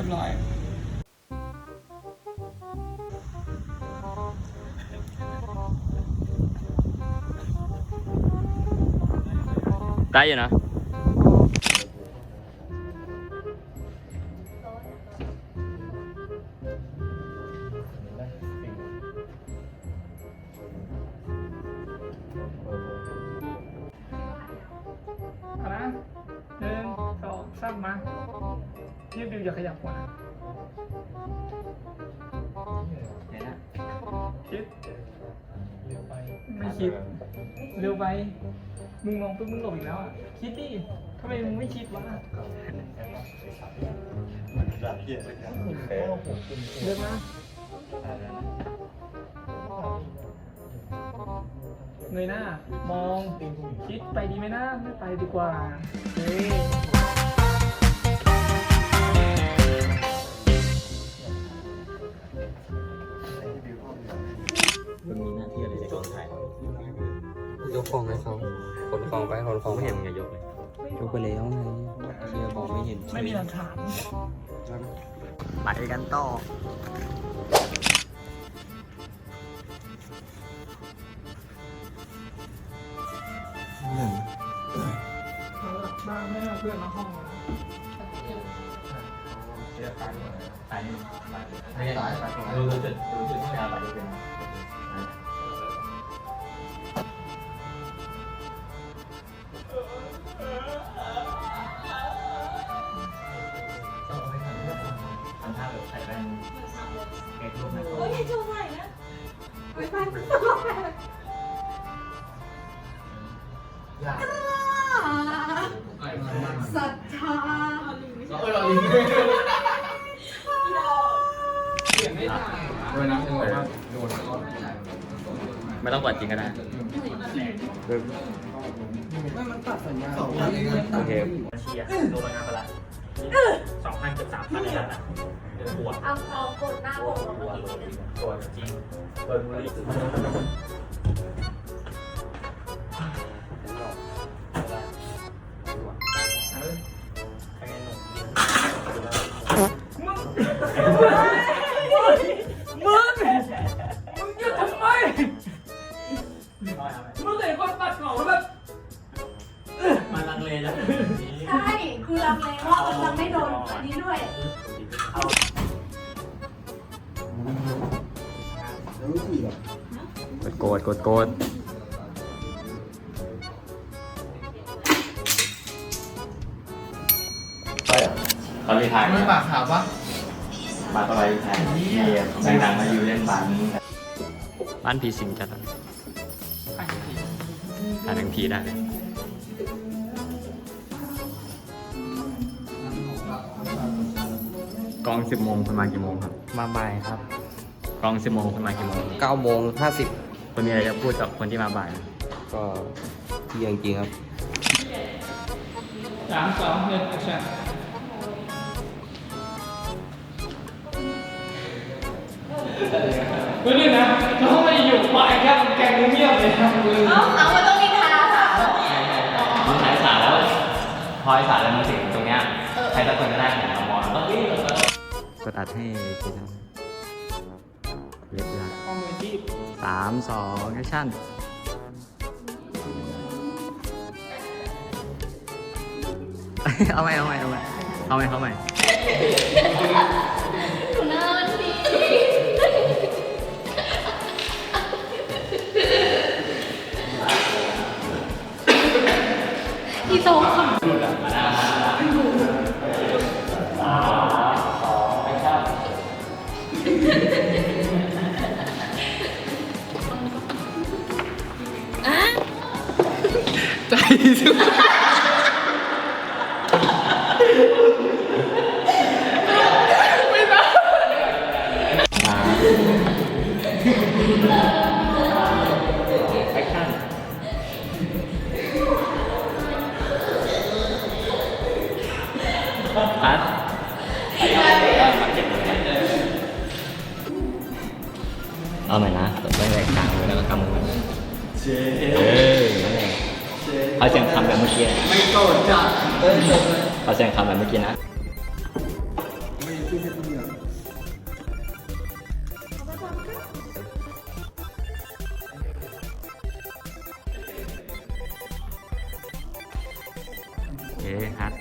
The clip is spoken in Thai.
รียบร้อย ได้อยู่นะ เอานะหนึ่งสองสามมา ยืดดิวอย่าขยับหัวนะคิดไม่คิด เร็วไป มึงมองปุ๊บมึงหลบอีกแล้วอะ คิดดิทำไมมึงไม่คิดวะเดินมาเงยหน้ามองคิดไปดีไหมนะไม่ไปดีกว่าเฮ้ กของให้เขาขนของไปขนของไม่เห็นมึงจะยกเลยยกไปแล้วไงเคลียร์ของไม่เห็นไม่มีหลักฐานไปกันต่อเอาหลักบ้านไม่เอาเพื่อนมาห้องนะถ่ายนี่ไม่ใช่ดูดูจุดดูจุดที่เราไปเป็นทำท่าแบบ ใส่แว่นเก็ตรูปนะโอ้ยชูใหม่นะไม่ไปศรัทธาไม่ต้องกดจริงก็ได้โอเคเชียร์โดนงานไปละ สองพันเกือบสามพันเลยนะปวเอาเอากดหน้าอกลงปวมาดอีกปวดจริงปวดบุรีมึง มึงจะทำไม มึงเห็นคนตัดของแล้วแบบ มาลังเลแล้ว ใช่ คือลังเลว่ามันจะไม่โดนอันนี้ด้วย กดโกดกดโกดเขามีถายไม่ปากขาวปะบาตอะไรถ่ายในหนังมาอยู่เล่นบ้านบ้านผีสิงจัดอะถ่ายทั้งทีได้ กองสิบโมงคุณมากี่โมงครับ มาบ่ายครับกองสิบโมงคุณมากี่โมง9โมง50 คุณมีอะไรจะพูดกับคนที่มาบ่ายไหมก็เที่ยงจริงครับ สามสองหนึ่งแอคชั่นดูนี่นะน้องมาอยู่มาแค่แกงเงียบเลยครับเอ้าเอามันต้องมีทาราสาวมันถ่ายสารแล้วพอไอ้สารแล้วมันถึงตรงเนี้ยใครสักคนก็ได้หันมามองแล้วกด อัดให้ทีนะเรียบร้อยเอามือที่สามสองแอคชั่นเอาไหมเอาไหมเอาไหมเอาไหมเอาไหม ใจสุดแอคชั่นคัดเอาใหม่นะไม่แหลกกลางมือแล้วก็กำมือเออนั่นแหละ เอาเสียงคำแบบเมื่อกี้ไม่จัดเจ้ะเอาเสียงคำแบบเมื่อกี้นะเอ๊ะฮัท